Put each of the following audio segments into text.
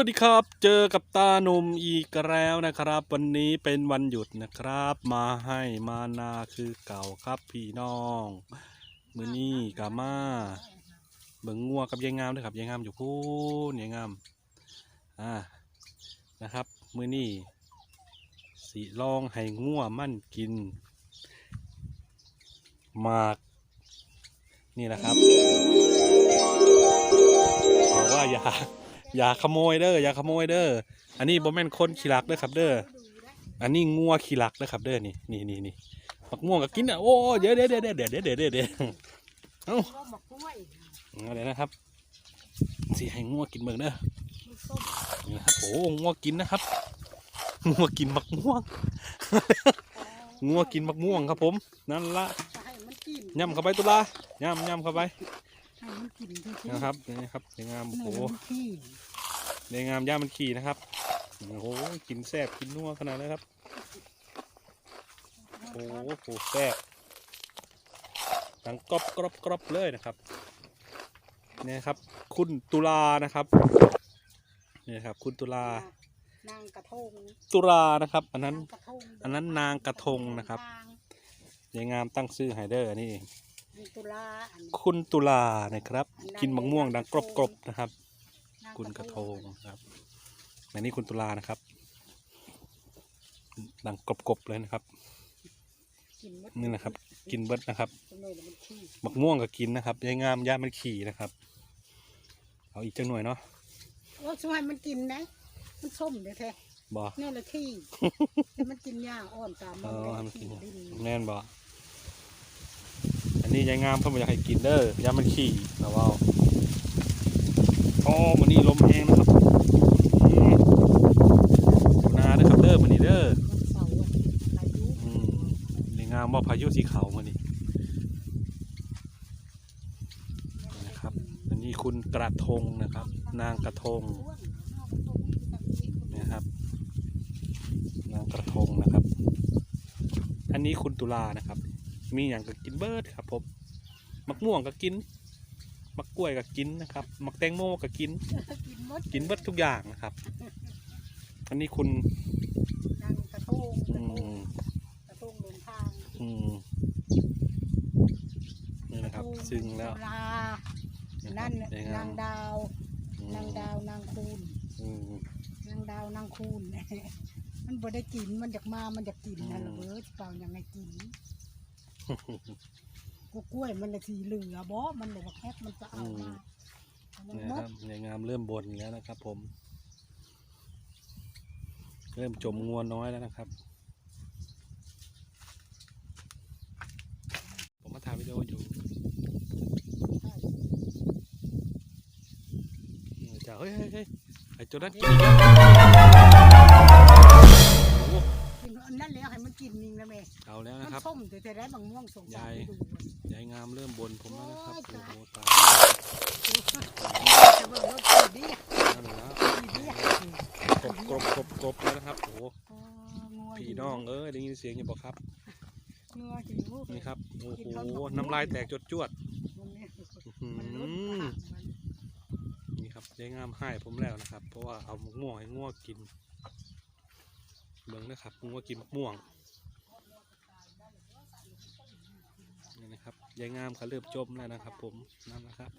วัสดีครับ เจอกับตาหนุ่มอีกแล้วนะครับ วันนี้เป็นวันหยุดนะครับ มาให้มานาคือเก่าครับพี่น้อง มือนี้กามาเบิ่งงัวกับยายงามด้วยครับยายงามอยู่พูนยายงามอ่านะครับ มือนี้สีลองให้งัวมั่นกินหมากนี่แหละครับบอกว่าอย่า อย่าขโมยเด้ออย่าขโมยเด้ออันนี้บ่แม่นคนขี้รักเด้อครับ เด้ออันนี้งัวขี้รักเด้อครับ เด้อนี่นี่นี่นี่มักม่วงก็กินอะโอ้เดี๋ยวเดี๋ยวเดี๋ยวเดี๋ยวเดี๋ยวเดี๋ยวเดี๋ยวเดี๋ยวเอ้าก็บอกกล้วยเอนะครับสิให้งัวกินเบิ่งเด้อนี่นะครับโอ้งัวกินนะครับงัวกินมักม่วงงัวกินมักม่วงครับผมนั่นละย่ำเข้าไปตุลาย่ำย่ำเข้าไป นที่ที่นะครับนี่ครับในงามให้โอ้โหมันขี้ในงามย่ามันขี่นะครับโอ้โหกินแซ่บกินนัวขนาดนี้ครับโอ้โหแซ่บดังกรอบกรอบกรอบเลยนะครับเนี่ยครับ คุณตุลานะครับเนี่ยครับ คุณตุลานางกระทงตุลานะครับ อันนั้นางกระทงอันนั้นนางกระทงนะครับยายงามตั้งชื่อไฮเดอร์นี่มี ตุลาอันคุณตุลานะครับกินมะม่วงดังกรอบกรอบนะครับ นางคุณกระทงครับอันนี้คุณตุลานะครับ ดังกรอบกรอบเลยนะครับ กินหมดนี่นะครับ กินเบิดนะครับจนเลยแล้วมันขี้มะม่วงก็กินนะครับยายงามย่ามันขี่นะครับ เอาอีกจังหน่อยเนาะโอ้ช่วยมันกินนะมันส้มเด้อแท้บอ นี่แหละขี้ แต่มันกินหญ้าอ่อนตามเอมันอเลยให้มันกิขี้นดินแน่นบออั นี้ยายงามเพิ่นบ่อยากให้กินเด้อยามันขี่แต่ว่าอ๋อมันนี่ลมแห้งนะครับดูนาเด้อครับเด้อมันนี่เด้อร์อะอายุอืมยายงามว่าพายุสีขาวมันนี่นะครับ อันนี้คุณกระทงนะครับ นางกระทงนะครับ นางกระทงนะครับ อันนี้คุณตุลานะครับ มีอย่างก็กินเบิร์ดครับผมมักม่วงก็กิน มักกล้วยก็กินนะครับ มักแตงโมก็กิน กินหมดกินเบิร์ดทุกอย่างนะครับ อันนี้คุณนางกระทงกอืระทงมกระทงเดินทางอืมนี่นะครับ ซึ่งแล้วตุลาะครับนั่นสวยงามนางดาวอืมนางดาวนางคูณ อืม นางดาวนางคูณ มันบ่ได้กิน มันอยากมา มันอยากกินนั่นอืล่ะมเบิดเปล่ายังไงกิน กูกล้วยมันน่ะสีเหลือบ่มันบอกว่าแคบมันจะเอามามันนี่หมคดรับยายงามเริ่มบ่นแล้วนะครับผม เริ่มจมงวนน้อยแล้วนะครับ ผมมาถ่ายวิดีโออยู่จะเฮ้ยเฮ้ยเฮ้ยไอ้ตัวนั้นกินอีกแล้วโอ้โหกินอันนั้นแล้วให้มัน กินนิ่งนะแม่เอาแล้วมันะนครับ ส้มแต่แต่ได้บางม่วงส่งสายายไปดูยายงามเริ่มบ่นผมแล้วนะครับโอ้โหตายจะเบิ่งรถสีดีอะนั่นแล้วสีดีอะกบกบกบกบแล้วนะครับโอ้โหโอ้งัวพี่น้องเอ้ยได้ยินเสียงอยู่บอกครับงัวหิวนี่ครับโอ้โหน้ำลายแตกจดจวดมันเนี่ยอื้อมันหืลดอผักมันนี่ครับยายงามให้ผมแล้วนะครับ เพราะว่าเอามะม่วงให้ง่วงกินเบิ่งนะครับง่วงกินมะม่วง นี่นะครับยายงามเขาเริ่มจมแล้วนะครับ ผมนั่นนะครับ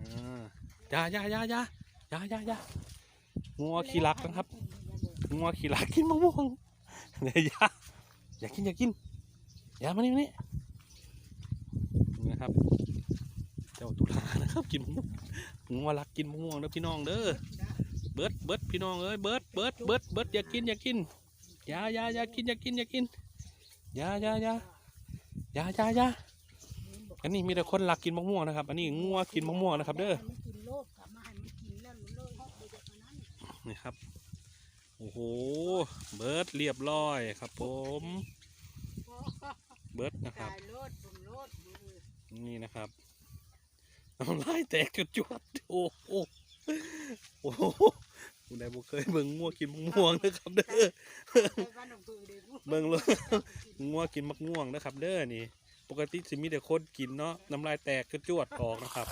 อ่าอย่าอย่าอย่าอย่าอย่าอย่าอย่างัวขี้รักนะครับงัวขี้รักกินมะม่วงเนี่ยอย่าอย่ากินอย่ากินอย่ามานี่มานี่นี่นะครับ เจ้าตุลานะครับ กินมะม่วงงัวรักกินมะม่วงเด้อพี่น้องเด้อเบิร์ดเบิร์ดพี่น้องเอ้ยเบิร์ดเบิร์ดเบิร์ดเบิร์ดอย่ากินอย่ากินอย่าอย่าอย่ากินอย่ากินอย่ากินอย่าอย่าอย่า ยาอยาอยาอันนี้มีแต่คนหลักกินมะม่วงนะครับ อันนี้งัวกินมะม่วงนะครับ เด้อมันกินโลกกลับมาให้มันกินแล้วมันเลยฮอกไปจากนั้นนี่ครับ โอ้โห เบิร์ดเรียบร้อยครับ ผม เบิร์ดนะครับตายโลดผมโลดมือนี่นะครับน้ำลายแตกจดจวดๆโอ้โหโอ้โห คุณได้บ่เคยเบิ่งงัวกินมะม่วงนะครับเด้อไปบ้านหนองปือเด็กเบิ่งเลยงัวกินมะม่วงนะครับ เด้อนี่ ปกติสิมีแต่คนกินเนาะน้ำลายแตกจดจวดๆออกนะครับ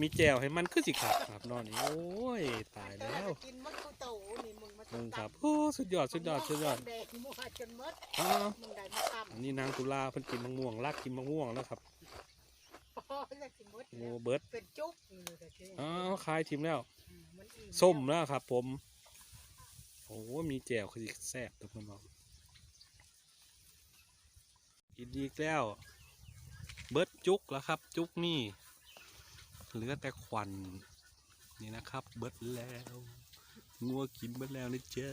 มีแจวให้มันคือสิขาดครับนอนนี่โอ้ยตายแล้วกินมดกูโตนี่มึงมามึงครับโอ้สุดยอดสุดยอดสุดยอดแดกมัวจนมดอ้าวมึงได้มาทอันนี้นางตุลาเพิ่นกินมะม่วงรักกินมะม่วงแล้วครับำ พอแล้วกินมดโอ้เบิร์ดเป็นจุ๊บนี่เลยแต่เจ๊อ้าวคายทิมแล้วอืมมันอิ่ส้มแล้วครับผม โอ้มีแจวคือสิแซ่บทุกคนบอกกินอีกแล้ว เบิร์ดจุกแล้วครับ จุกนี่ เหลือแต่ควันนี่นะครับ เบิร์ดแล้วงัวกินเบิร์ดแล้วนะจ๊ะ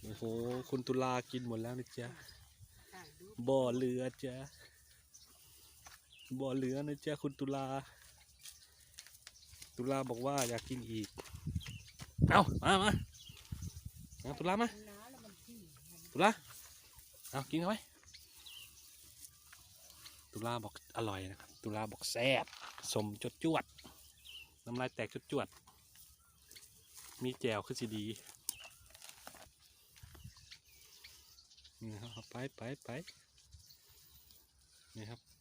โอ้โห คุณตุลากินหมดแล้วนะจ๊ะถ่ายรูปบ่อเรือจ้ะ บ่อเรือนะจ๊ะคุณตุลา ตุลาบอกว่าอยากกินอีก เอามามาเอาตุลามาตุลาเอากินเข้าไปตุลาบอกอร่อยนะครับ ตุลาบอกแซ่บสมจดจวด น้ำลายแตกจดจวด มีแจวคือสิดี นี่ครับไปไปไปนี่ครับ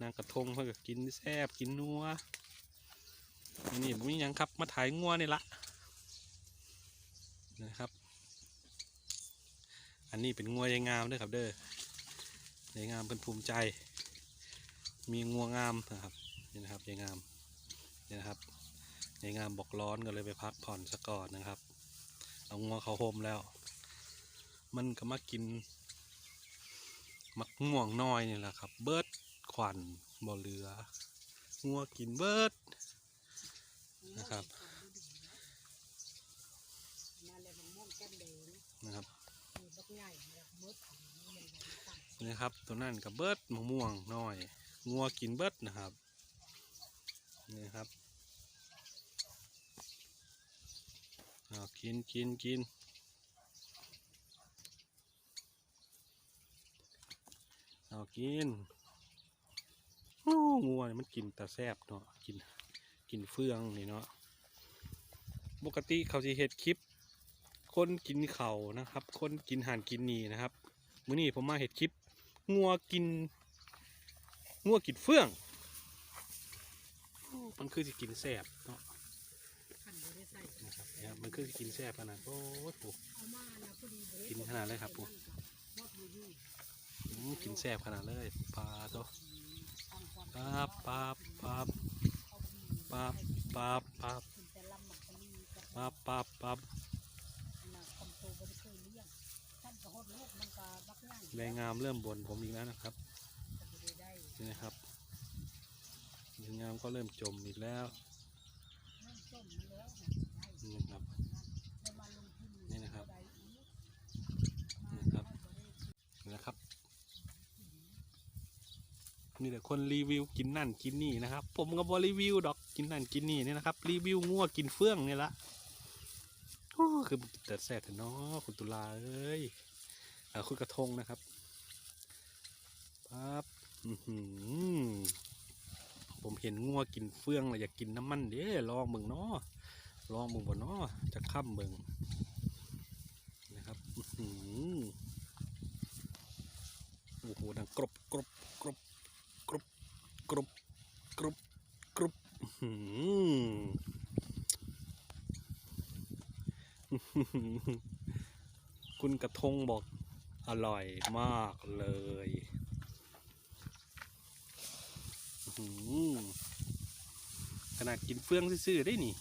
นางกระทงเพื่อก,กินแซ่บกินนัวนี่นี่มียังครับมาถ่ายงัวนี่ละนะครับ อันนี้เป็นงัวยายงามด้วยครับเด้อยายงามเป็นภูมิใจ มีงัวงามนะครับนี่นะครับยายงามนี่นะครับยายงามบอกร้อนก็เลยไปพักผ่อนซะก่อนนะครับ เอางัวเขาโฮมแล้ว มันก็มากิน มักง่วงน้อยนี่แหละครับ เบิด วัญบ่เหลืองัวกินเบิดนะครับนะมันม่วงแก้มแดนะครับนเลยต่างนี่ครับตัวนั้นกับเบิดมะม่วงน้อยงัวกินเบิดนะครับนี่ครับเอากินกินกินเอากิน งัวนี่มันกินแต่แซบเนาะกินกินเฟืองนี่เนาะปกติเขาจะเฮ็ดคลิป คนกินเขานะครับ คนกินห่านกินนีนะครับมื้อนี้ผมมาเห็ดคลิปงัวกินงัวกินเฟืองมันคือสิกินแสบเนาะนะครับเนี่ยมันคือสิกินแสบขนาดโอ้โหเอามาแล้วพอดีบ่ได้กินขนาดเลยครับผมมดอยู่อยู่อืมกินแสบขนาดเลยปลาตัว ปั๊บปั๊บปั๊บปั๊บปั๊บปั๊บปั๊บปั๊บปั๊บแรงงามเริ่มบ่นผมอีกแล้วนะครับนี่นะครับแรงงามก็เริ่มจมอีกแล้วนี่ครับ แล้วมาลงทุน นี่นะครับ ได้อีก นี่ครับ นี่นะครับ นี่แหละคนรีวิวกินนั่นกินนี่นะครับ ผมก็บรีวิวดอกกินนั่นกินนี่นี่นะครับ รีวิวงัวกินเฟื่องนี่ละโอ้คือแต่แซ่บแต่เนาะคุณตุลาเอ้ยเอาคุณกระทงนะครับปั๊บผมเห็นงัวกินเฟื่องเลยอยากกินน้ำมันเด้ลองเบิ่งเนาะลองเบิ่งบ่เนาะจะค้ำเบิ่งนะครับอือหือโอ้โหดังกรบกรบกรบ กรบกรบกรบคุณกระทงบอกอร่อยมากเลยขนาดกินเฟืองซื่อๆได้นี่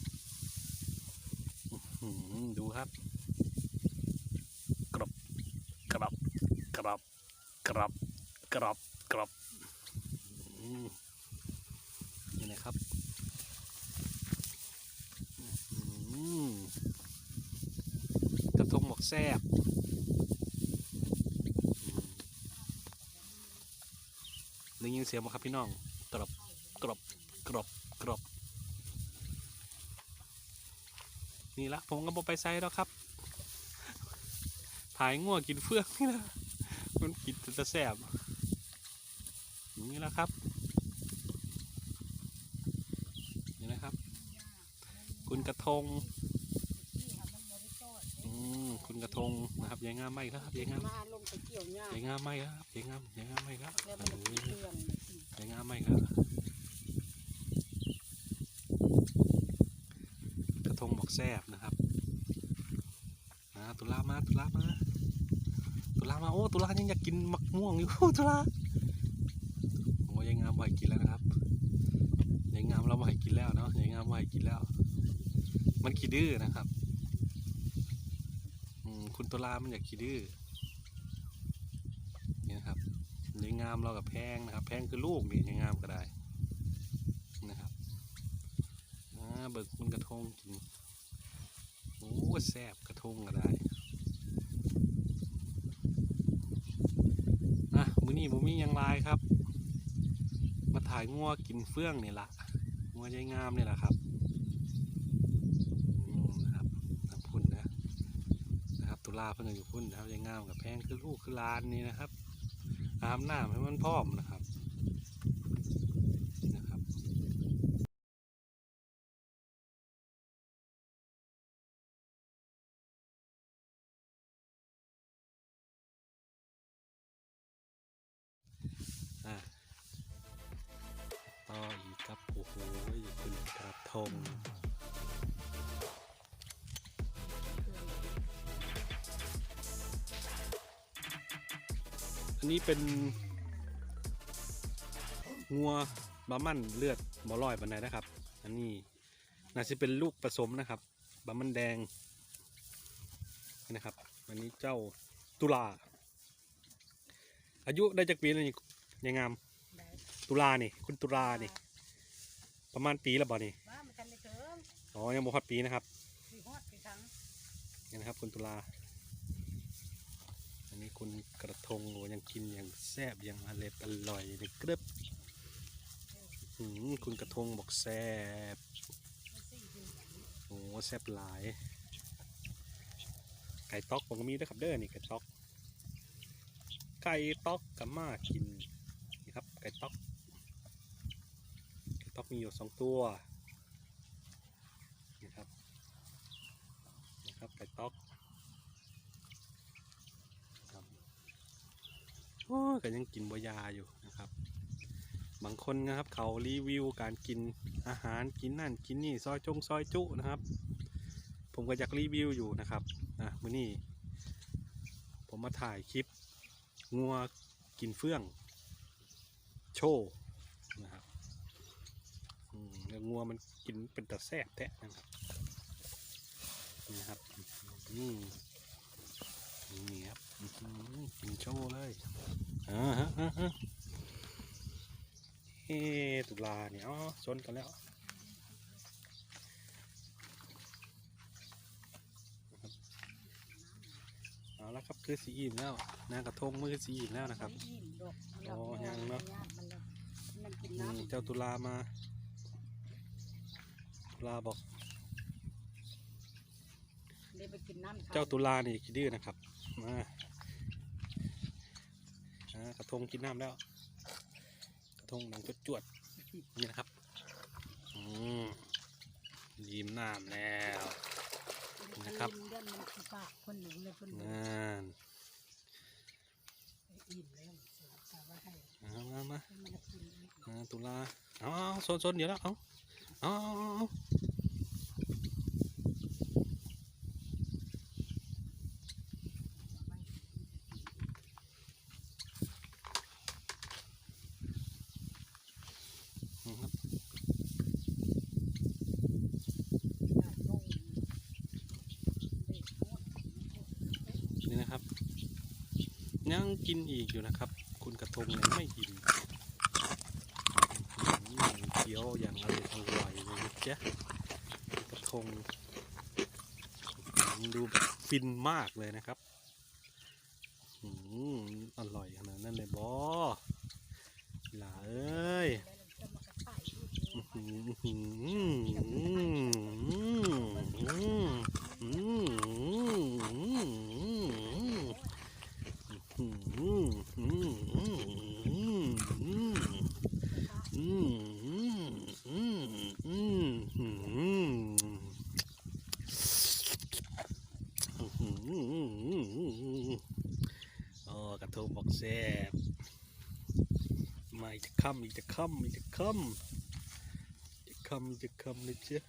ดูครับ กรอบกรอบกรอบกรอบกรอบกรอบ ครับอืมกระทงบอกแซบได้ยินเสียงไหมครับพี่น้องกรอบกรอบกรอบกรอบนี่ละผมก็บอกไปไซด์แล้วครับถ่ายง่วกินเฟืองนี่ละมันกินจะแสบนี้แหละครับ คุณกระทงอืมคุณกระทงนะครับยัยงามไหมครับยายงามมาลงวงามไหมครับยัยงามยัยงามไหมครับแล้วมันจะเยนยงามไหมครับ กระทงบอกแซบนะครับนะตุลามาตุลามาตุลามาโอ้ตุลายังอยากกินมะม่วงอยู่ตุลาโอ้ยัยงามไหวกินแล้วนะครับยัยงามเราไหวกินแล้วเนาะยัยงามไหวกินแล้ว มันขี้ดื้อนะครับคุณตุลามันอยากขี้ดื้อนี่นะครับยายงามเรากับแพงนะครับ แพงคือลูกนี่ยายงามก็ได้นะครับเบิกมันกระทงกินโอ้แซ่บกระทงก็ได้อะมือนี้บ่มียังลายครับ มาถ่ายงัวกินเฟื่องนี่ละงัวยายงามนี่แหละครับ อืมนะครับน้ำพุ่นนะนะครับ ตุ ลาเพิ่งอยู่พุ่นนะครับยังงามกับแพงคือลูกคือลานนี่นะครับอาบน้ำให้มันพร้อมนะครับนะครับอะต่ออีกครับโอ้โหเป็นกระทง อันนี้เป็นงัวบามันเลือดบอลอยบันไดนะครับ อันนี้น่าจะเป็นลูกผสมนะครับบามันแดงนี่นะครับ อันนี้เจ้าตุลา อายุได้จากปีแล้วนี่ยังงามได้ตุลานี่ คุณตุลานี่ ประมาณปีแล้วบ่นี่ว่ามันกันในเถิงอ๋อ ยังบ่ฮอดปีนะครับสีฮอดสีทั้งนี่นะครับ คุณตุลาอั นี้คุณกระทงโอยังกินอย่างแซ่บอย่างอร่อยอร่อยเลยกรึบคุณกระทงบอกแซ่บโอ้แซ่บหลาย ไก่ต๊อกผมก็มีด้วยครับเด้อนี่ไก่ต๊อก ไก่ต๊อกกับมากินนี่ครับไก่ต๊อกไก่ต๊อกมีอยู่สองตัวนี่ครับนี่ครับไก่ต๊อกครับ โอ้ก็ยังกินบยาอยู่นะครับ บางคนนะครับ เขารีวิวการกินอาหารกินนั่นกินนี่ซอยจงซอยจุนะครับ ผมก็อยากรีวิวอยู่นะครับอะมื้อนี้ผมมาถ่ายคลิปงัวกินเฟื่อง โชว์นะครับอืมแล้วงัวมันกินเป็นตะแซบแท้นะครับนี่ครับอืมนี่ครับ กินโชว์เลยอ่าฮะอ่าฮะเฮ้ตุลาเนี่ยอ๋อชนกันแล้วนะครับเอาละครับคือสีอิ่มแล้วนางกระทงมือสีอิ่มแล้วนะครับไม่อิ่มดอกมันอ๋อยังเนอะมันเลยมันกินอืมน้ำเจ้าตุลามา ตุลาบอกเดี๋ยวไปกินน้ำเจ้าตุลานี่ขี้ดื้อนะครับ มาอ่า กระทงกินน้ำแล้ว กระทงหนังจวดๆนี่นะครับอืมยิ้มน้ำแล้วนะครับลิ้เดือนมันขี้ปากคนหนึ่งเลยคนหนึ่งนั่นอิ่มแล้วสาวว่าให้เอามามาให้มันกินอ่าตุลาเอาเอาโซนโซนเดี๋ยวแล้วเอาเอาเอาเอาเอาอืมครับ ได้ลงเด็กหมด นี่นะครับ ยังกินอีกอยู่นะครับ คุณกระทงยังไม่อิ่มเคี้ยวอย่างอร่อยอร่อยเลยนะจ๊ะกระทงดูแบบฟินมากเลยนะครับอืมอร่อยขนาดนั้นเลยบอหล่าเอ้ย แล้วเราจะมากระต่ายลูก อื้อหืออื้อหืออื้อหืออื้อหืออื้อหืออ๋อกระทงบอกแซ่บมาอีกจะ ค่ำอีกจะค่ำอีกจะค่ำจะคำจะคำเลยเจ้ะ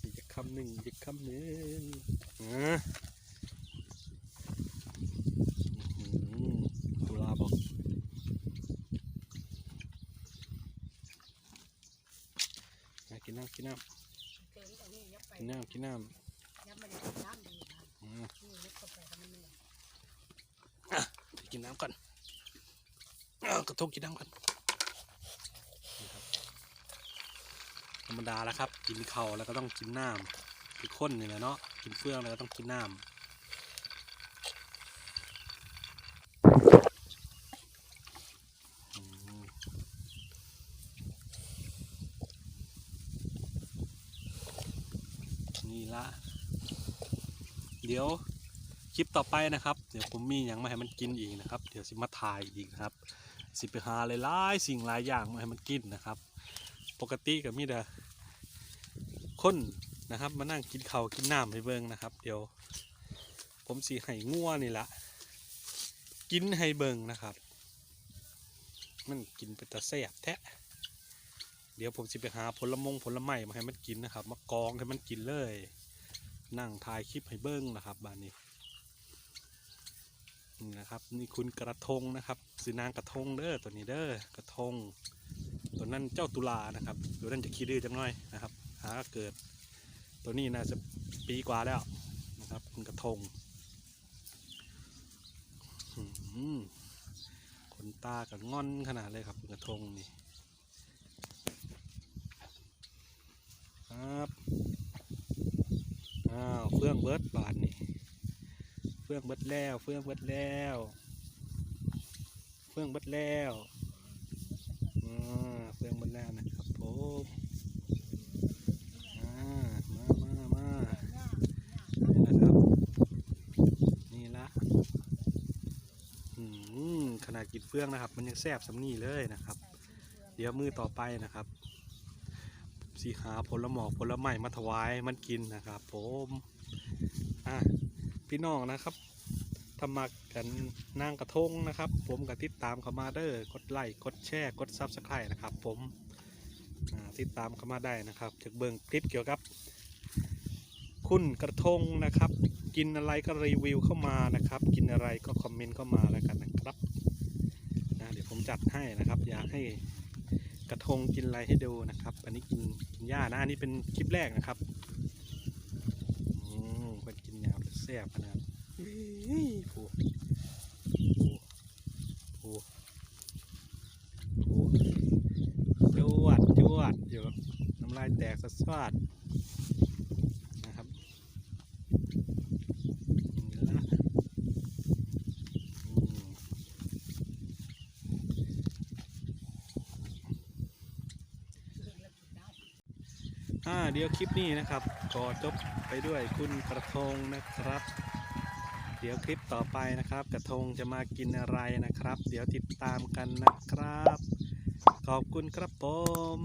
นี่จะำหนึ่งอีกคำหนึ่งอะอื้อหือตุลาบอกอะกินน้ำกินน้ำกินน้ำกินน้ำไปกินน้ำก่อน กระทงกินน้ำก่อนธรรมดาแล้วครับ กินเขาแล้วก็ต้องกินน้ำคือข้นนี่แหละเนาะกินเฟื่องแล้วก็ต้องกินน้ำนี่ละ เดี๋ยวคลิปต่อไปนะครับ เดี๋ยวผมมีอย่างมาให้มันกินอีกนะครับ เดี๋ยวสิมาถ่ายอีกนะครับ สิไปหาหลายๆสิ่งหลายอย่างมาให้มันกินนะครับ ปกติก็มีแต่คนนะครับมานั่งกินข้าวกินน้ำให้เบิ่งนะครับ เดี๋ยว ผมสีให้งัวนี่ละกินให้เบิ่งนะครับ มันกินเป็นตะแซ่บแท้เดี๋ยวผมสิไปหาผลมงผลไม้มาให้มันกินนะครับ มากองให้มันกินเลย นั่งถ่ายคลิปให้เบิ้งนะครับบ้านนี้ นี่นะครับนี่คุณกระทงนะครับสีนางกระทงเด้อตัวนี้เด้อกระทง ตัวนั้นเจ้าตุลานะครับตัวนั้นจะขี้ดื้อจังหน่อยนะครับ หาเกิด ตัวนี้น่าจะปีกว่าแล้วนะครับ คุณกระทงขนตากับงอนขนาดเลยครับคุณกระทงนี่ครับอ้าวเฟื่องเบิร์ดบานนี่ ฟื่องเบิดแล้ว เฟื่องเบิดแล้ว เฟื่องเบิดแล้วอ่าเฟื่องเบิดแล้วนะครับผมอ่ามามามานี่นะครับ นี่ละอืมขนาดกินเฟื่องนะครับ มันยังแซ่บสำนี่เลยนะครับ เดี๋ยวมือต่อไปนะครับสีหาผลหมอกผลไม้มาถวายมันกินนะครับผมอะ พี่น้องนะครับทำมากันนางกระทงนะครับ ผมกับติดตามเขามาเด้อกดไลค์กดแชร์กดซับสไครต์นะครับ ผมติดตามเขามาได้นะครับจากเบิ่งคลิปเกี่ยวกับ คุณกระทงนะครับ กินอะไรก็รีวิวเข้ามานะครับ กินอะไรก็คอมเมนต์เข้ามาแล้วกันนะครับนะเดี๋ยวผมจัดให้นะครับ อยากให้กระทงกินอะไรให้ดูนะครับ อันนี้กินกินหญ้านะอันนี้เป็นคลิปแรกนะครับ อืมเป็นกินหญ้าแซ่บขนาดเฮ้ผูผูผูผูจวดจวดอยู่น้ำลายแตกสะสวดนะครับนี่ละอืม อ่าเดี๋ยวคลิปนี้นะครับก็จบไปด้วยคุณกระทงนะครับ เดี๋ยวคลิปต่อไปนะครับ กระทงจะมากินอะไรนะครับ เดี๋ยวติดตามกันนะครับ ขอบคุณครับผม